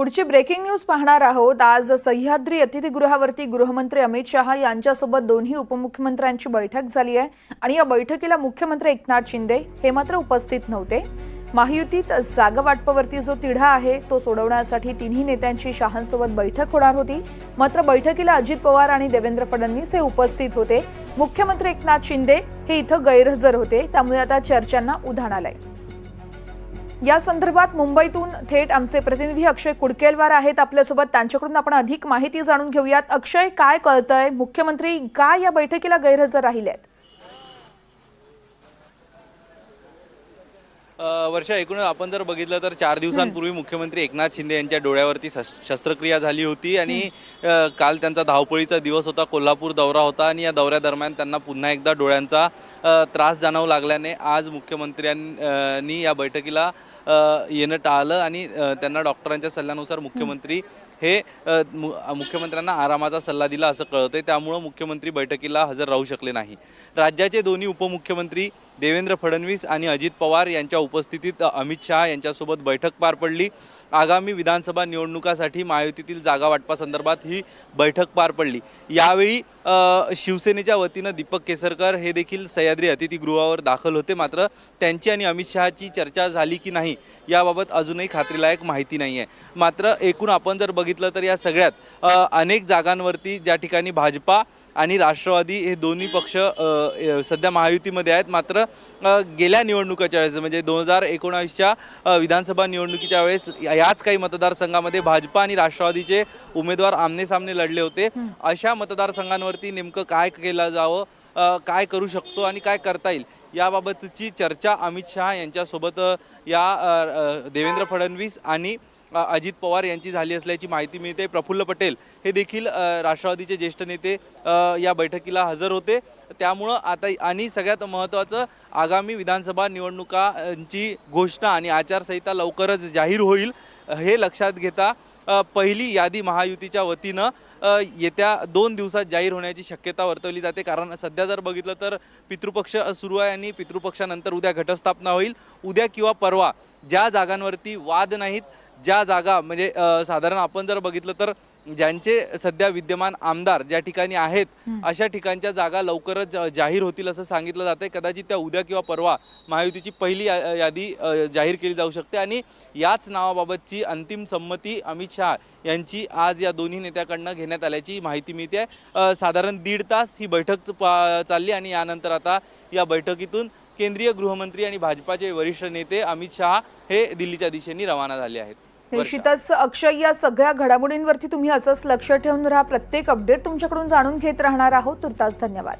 पुढची breaking news पाहणार आहोत. आज सह्याद्री अतिथीगृहावरती गृहमंत्री अमित शहा यांच्यासोबत दोन्ही उपमुख्यमंत्र्यांची बैठक झाली आहे. आणि या बैठकीला मुख्यमंत्री एकनाथ शिंदे हे मात्र उपस्थित नव्हते. महायुतीत जागा वाटपावरती जो तिढा आहे तो सोडवण्यासाठी तिन्ही नेत्यांची शहांसोबत बैठक होणार होती. मात्र बैठकीला अजित पवार आणि देवेंद्र फडणवीस हे उपस्थित होते. मुख्यमंत्री एकनाथ शिंदे हे इथं गैरहजर होते. त्यामुळे आता चर्चांना उधाण आलंय. या संदर्भात मुंबईतून थेट आमचे प्रतिनिधी अक्षय कुडकेलवार आहेत आपल्यासोबत. त्यांच्याकडून आपण अधिक माहिती जाणून घेऊयात. अक्षय काय कळतंय? मुख्यमंत्री का या बैठकीला गैरहजर राहिले आहेत वर्षा एकूण आपण जर बघितलं तर चार दिवसांपूर्वी मुख्यमंत्री एकनाथ शिंदे यांच्या डोळ्यावरती शस- शस्त्रक्रिया झाली होती आणि काल त्यांचा धावपळीचा दिवस होता कोल्हापूर दौरा होता आणि या दौऱ्यादरम्यान त्यांना पुन्हा एकदा डोळ्यांचा त्रास जाणवू लागल्याने आज मुख्यमंत्र्यांनी या बैठकीला येणं टाळलं आणि त्यांना डॉक्टरांच्या सल्ल्यानुसार मुख्यमंत्री हे मुख्यमंत्र्यांना आरामाचा सल्ला दिला असं कळतंय. त्यामुळं मुख्यमंत्री बैठकीला हजर राहू शकले नाही. राज्याचे दोन्ही उपमुख्यमंत्री देवेंद्र फडणवीस आणि अजित पवार यांच्या उपस्थितीत अमित शहा यांच्यासोबत बैठक पार पडली. आगामी विधानसभा निवडणुकासाठी महायुतीतील जागा वाटपासंदर्भात ही बैठक पार पडली. यावेळी शिवसेनेच्या वतीनं दीपक केसरकर हे देखील सह्याद्री अतिथीगृहावर दाखल होते. मात्र त्यांची आणि अमित शहाची चर्चा झाली की नाही याबाबत अजूनही खात्रीलायक माहिती नाही आहे मात्र एकूण आपण जर बघितलं तर या सगळ्यात अनेक जागांवरती ज्या ठिकाणी भाजपा आणि राष्ट्रवादी हे दोन्ही पक्ष सध्या महायुतीमध्ये आहेत. मात्र गेल्या निवडणुकाच्या वेळेस म्हणजे दोन हजार एकोणावीसच्या विधानसभा निवडणुकीच्या वेळेस याच काही मतदारसंघामध्ये भाजपा आणि राष्ट्रवादीचे उमेदवार आमने सामने लढले होते. अशा मतदारसंघांवरती नेमकं काय केलं जावं काय करू शकतो आणि काय करता येईल? याबाबतची चर्चा अमित शहा यांच्यासोबत या देवेंद्र फडणवीस आणि अजित पवार यांची झाली असल्याची माहिती मिळते. प्रफुल्ल पटेल हे देखील राष्ट्रवादीचे ज्येष्ठ नेते या बैठकीला हजर होते. त्यामुळं आता आणि सगळ्यात महत्त्वाचं आगामी विधानसभा निवडणुकांची घोषणा आणि आचारसंहिता लवकरच जाहीर होईल. हे लक्षात घेता पहिली यादी महायुतीच्या वतीनं येत्या दोन दिवसात जाहीर होण्याची शक्यता वर्तवली जाते. कारण सध्या जर बघितलं तर पितृपक्ष सुरू आहे आणि पितृपक्षानंतर उद्या घटस्थापना होईल. उद्या किंवा परवा ज्या जागांवरती वाद नाहीत ज्या जागा म्हणजे साधारण आपण जर बघितलं तर ज्यांचे सध्या विद्यमान आमदार ज्या ठिकाणी आहेत अशा ठिकाणच्या जागा लवकरच जाहीर होतील असं सांगितलं जाते कदाचित त्या उद्या किंवा परवा महायुतीची पहिली यादी जाहीर केली जाऊ शकते. आणि याच नावाबाबतची अंतिम संमती अमित शहा यांची आज या दोन्ही नेत्याकडनं घेण्यात आल्याची माहिती मिळते साधारण दीड तास ही बैठक चालली आणि यानंतर आता या बैठकीतून केंद्रीय गृहमंत्री आणि भाजपाचे वरिष्ठ नेते अमित शहा हे दिल्लीच्या दिशेने रवाना झाले आहेत. निश्चितच अक्षय या सगळ्या घडामोडींवरती तुम्ही असंच लक्ष ठेवून राहा. प्रत्येक अपडेट तुमच्याकडून जाणून घेत राहणार आहोत. तुर्तास धन्यवाद.